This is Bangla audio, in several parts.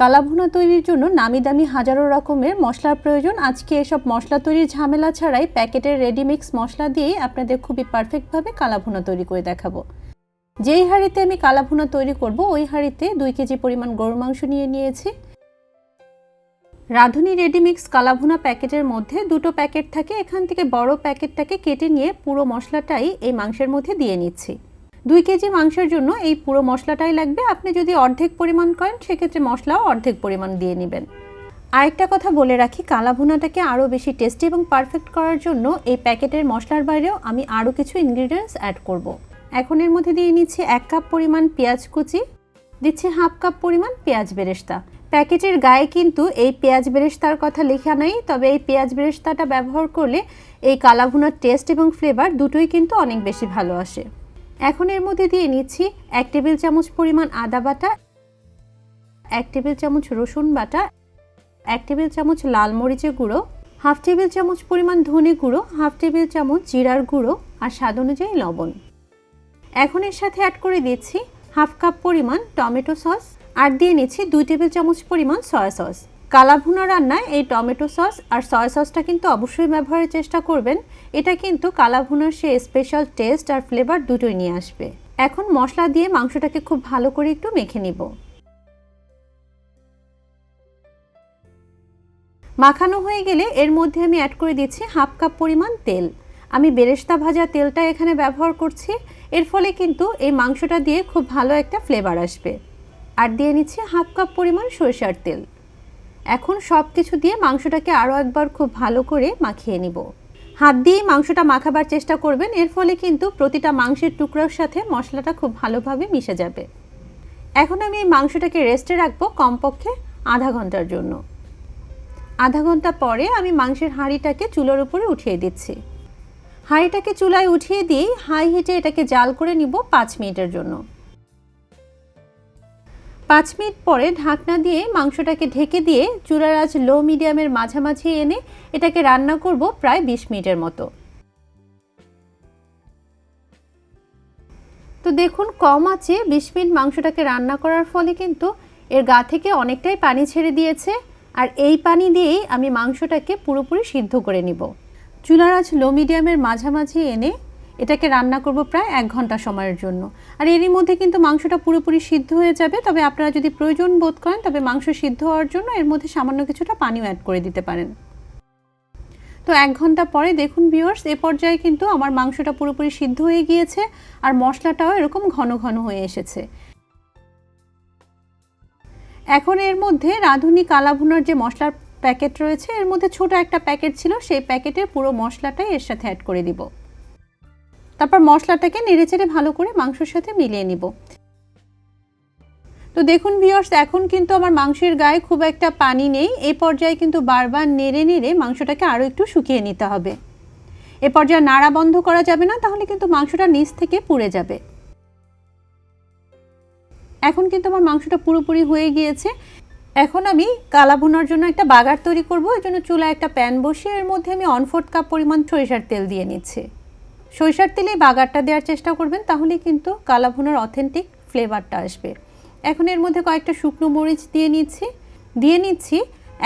কালাভুনা তৈরির জন্য নামি দামি হাজারো রকমের মশলার প্রয়োজন। আজকে এসব মশলা তৈরির ঝামেলা ছাড়াই প্যাকেটের রেডিমিক্স মশলা দিয়েই আপনাদের খুবই পারফেক্টভাবে কালাভুনা তৈরি করে দেখাবো। যেই হাঁড়িতে আমি কালাভুনা তৈরি করব, ওই হাঁড়িতে দুই কেজি পরিমাণ গরুর মাংস নিয়ে নিয়েছি। রাঁধুনি রেডিমিক্স কালাভুনা প্যাকেটের মধ্যে দুটো প্যাকেট থাকে। এখান থেকে বড় প্যাকেটটাকে কেটে নিয়ে পুরো মশলাটাই এই মাংসের মধ্যে দিয়ে নিচ্ছি। দুই কেজি মাংসের জন্য এই পুরো মশলাটাই লাগবে। আপনি যদি অর্ধেক পরিমাণ করেন, সেক্ষেত্রে মশলাও অর্ধেক পরিমাণ দিয়ে নেবেন। আরেকটা কথা বলে রাখি কালা ভুনাটাকে আরও বেশি টেস্টি এবং পারফেক্ট করার জন্য এই প্যাকেটের মশলার বাইরেও আমি আরও কিছু ইনগ্রিডিয়েন্টস অ্যাড করব। এখন এর মধ্যে দিয়ে নিচ্ছি এক কাপ পরিমাণ পেঁয়াজ কুচি, দিচ্ছি হাফ কাপ পরিমাণ পেঁয়াজ বেরেস্তা। প্যাকেটের গায়ে কিন্তু এই পেঁয়াজ বেরেস্তার কথা লেখা নেই, তবে এই পেঁয়াজ বেরেস্তাটা ব্যবহার করলে এই কালাভুনার টেস্ট এবং ফ্লেভার দুটোই কিন্তু অনেক বেশি ভালো আসে। এখন এর মধ্যে দিয়ে নিচ্ছি এক টেবিল চামচ পরিমাণ আদা বাটা, এক টেবিল চামচ রসুন বাটা, এক টেবিল চামচ লাল মরিচের গুঁড়ো, হাফ টেবিল চামচ পরিমাণ ধনে গুঁড়ো, হাফ টেবিল চামচ জিরার গুঁড়ো আর স্বাদ অনুযায়ী লবণ। এখন এর সাথে অ্যাড করে দিচ্ছি হাফ কাপ পরিমাণ টমেটো সস আর দিয়ে নিচ্ছি দুই টেবিল চামচ পরিমাণ সয়া সস। কালাভুনা রান্নায় এই টমেটো সস আর সয়া সসটা কিন্তু অবশ্যই ব্যবহারের চেষ্টা করবেন। এটা কিন্তু কালাভুনার সে স্পেশাল টেস্ট আর ফ্লেভার দুটোই নিয়ে আসবে। এখন মশলা দিয়ে মাংসটাকে খুব ভালো করে একটু মেখে নিব। মাখানো হয়ে গেলে এর মধ্যে আমি অ্যাড করে দিচ্ছি হাফ কাপ পরিমাণ তেল। আমি বেরেস্তা ভাজা তেলটা এখানে ব্যবহার করছি। এর ফলে কিন্তু এই মাংসটা দিয়ে খুব ভালো একটা ফ্লেভার আসবে। আর দিয়ে নিচ্ছি হাফ কাপ পরিমাণ সরিষার তেল। এখন সব কিছু দিয়ে মাংসটাকে আরও একবার খুব ভালো করে মাখিয়ে নিব। হাত দিয়েই মাংসটা মাখাবার চেষ্টা করবেন, এর ফলে কিন্তু প্রতিটা মাংসের টুকরোর সাথে মশলাটা খুব ভালোভাবে মিশে যাবে। এখন আমি এই মাংসটাকে রেস্টে রাখব কমপক্ষে আধা ঘণ্টার জন্য। আধা ঘণ্টা পরে আমি মাংসের হাঁড়িটাকে চুলোর উপরে উঠিয়ে দিচ্ছি। হাঁড়িটাকে চুলায় উঠিয়ে দিয়ে হাই হিটে এটাকে জাল করে নিব পাঁচ মিনিটের জন্য। পাঁচ মিনিট পরে ঢাকনা দিয়ে মাংসটাকে ঢেকে দিয়ে চুলার আঁচ লো মিডিয়ামের মাঝামাঝি এনে এটাকে রান্না করব প্রায় বিশ মিনিটের মতো। তো দেখুন, কম আছে বিশ মিনিট মাংসটাকে রান্না করার ফলে কিন্তু এর গা থেকে অনেকটাই পানি ছেড়ে দিয়েছে আর এই পানি দিয়েই আমি মাংসটাকে পুরোপুরি সিদ্ধ করে নিব। চুলার আঁচ লো মিডিয়ামের মাঝামাঝি এনে এটাকে রান্না করব প্রায় এক ঘণ্টা সময়ের জন্য। আর এরই মধ্যে কিন্তু মাংসটা পুরোপুরি সিদ্ধ হয়ে যাবে, তবে আপনারা যদি প্রয়োজন বোধ করেন, তবে মাংস সিদ্ধ হওয়ার জন্য এর মধ্যে সামান্য কিছুটা পানিও অ্যাড করে দিতে পারেন। তো এক ঘণ্টা পরে দেখুন ভিউয়ার্স এ পর্যায়ে কিন্তু আমার মাংসটা পুরোপুরি সিদ্ধ হয়ে গিয়েছে, আর মশলাটাও এরকম ঘন ঘন হয়ে এসেছে। এখন এর মধ্যে রাঁধুনি কালাভুনার যে মশলার প্যাকেট রয়েছে, এর মধ্যে ছোট একটা প্যাকেট ছিল, সেই প্যাকেটের পুরো মশলাটাই এর সাথে অ্যাড করে দিব। তারপর মশলাটাকে নেড়েচেড়ে ভালো করে মাংসের সাথে মিলিয়ে নিব। তো দেখুন ভিওর্স এখন কিন্তু আমার মাংসের গায়ে খুব একটা পানি নেই। এ পর্যায়ে কিন্তু বারবার নেড়ে নেড়ে মাংসটাকে আরও একটু শুকিয়ে নিতে হবে। এ পর্যায়ে নাড়া বন্ধ করা যাবে না, তাহলে কিন্তু মাংসটা নিচ থেকে পুড়ে যাবে। এখন কিন্তু আমার মাংসটা পুরোপুরি হয়ে গিয়েছে। এখন আমি কালা ভুনার জন্য একটা বাগার তৈরি করব। এর জন্য চুলায় একটা প্যান বসিয়ে এর মধ্যে আমি অনফোর্থ কাপ পরিমাণ সরিষার তেল দিয়ে নিচ্ছি। সরিষার তেলে বাগারটা দেওয়ার চেষ্টা করবেন তাহলে কিন্তু কালা ভুনার অথেন্টিক ফ্লেভারটা আসবে। এখন এর মধ্যে কয়েকটা শুকনো মরিচ দিয়ে নিচ্ছি। দিয়ে নিচ্ছি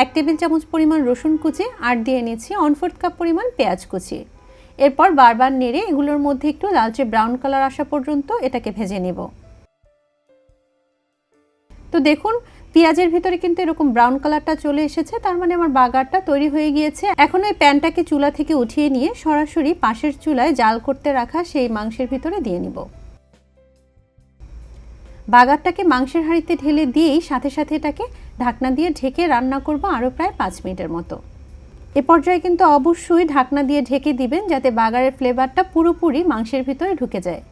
এক টেবিল চামচ পরিমাণ রসুন কুচি আর দিয়ে নিচ্ছি অনফোর্থ কাপ পরিমাণ পেঁয়াজ কুচি। এরপর বারবার নেড়ে এগুলোর মধ্যে একটু লালচে ব্রাউন কালার আসা পর্যন্ত এটাকে ভেজে নেব। তো দেখুন পেঁয়াজের ভিতরে কিন্তু এরকম ব্রাউন কালারটা চলে এসেছে, তার মানে আমার বাগারটা তৈরি হয়ে গিয়েছে। এখন ওই প্যানটাকে চুলা থেকে উঠিয়ে নিয়ে সরাসরি পাশের চুলায় জাল করতে রাখা সেই মাংসের ভিতরে দিয়ে নিব। বাগারটাকে মাংসের হাঁড়িতে ঢেলে দিয়েই সাথে সাথে এটাকে ঢাকনা দিয়ে ঢেকে রান্না করব আরও প্রায় পাঁচ মিনিটের মতো। এ পর্যায়ে কিন্তু অবশ্যই ঢাকনা দিয়ে ঢেকে দিবেন যাতে বাগারের ফ্লেভারটা পুরোপুরি মাংসের ভিতরে ঢুকে যায়।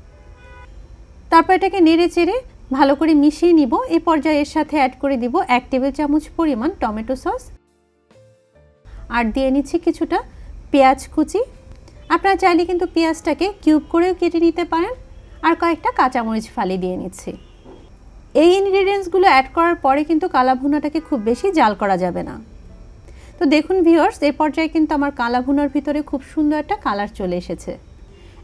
তারপর এটাকে নেড়ে চেড়ে ভালো করে মিশিয়ে নিব। এ পর্যায়ে এর সাথে অ্যাড করে দিব এক টেবিল চামচ পরিমাণ টমেটো সস। আর দিয়ে নিচ্ছি কিছুটা পেঁয়াজ কুচি। আপনারা চাইলে কিন্তু পেঁয়াজটাকে কিউব করেও কেটে নিতে পারেন। আর কয়েকটা কাঁচামরিচ ফালি দিয়ে নিচ্ছি। এই ইনগ্রিডিয়েন্টসগুলো অ্যাড করার পরে কিন্তু কালা ভুনাটাকে খুব বেশি জাল করা যাবে না। তো দেখুন ভিওর্স এই পর্যায়ে কিন্তু আমার কালা ভুনার ভিতরে খুব সুন্দর একটা কালার চলে এসেছে।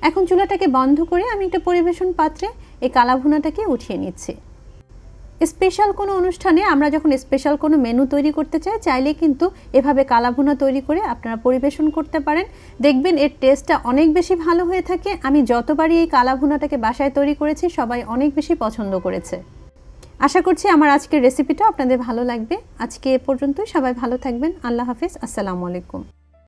এখন চুলাটাকে বন্ধ করে আমি একটা পরিবেশন পাত্রে এই কালাভুনাটাকে উঠিয়ে নিচ্ছি। স্পেশাল কোনো অনুষ্ঠানে আমরা যখন স্পেশাল কোনো মেনু তৈরি করতে চাই, চাইলে কিন্তু এভাবে কালাভুনা তৈরি করে আপনারা পরিবেশন করতে পারেন। দেখবেন এর টেস্টটা অনেক বেশি ভালো হয়ে থাকে। আমি যতবারই এই কালাভুনাটাকে বাসায় তৈরি করেছি, সবাই অনেক বেশি পছন্দ করেছে। আশা করছি আমার আজকের রেসিপিটা আপনাদের ভালো লাগবে। আজকে এ পর্যন্তই। সবাই ভালো থাকবেন। আল্লাহ হাফিজ। আসসালামু আলাইকুম।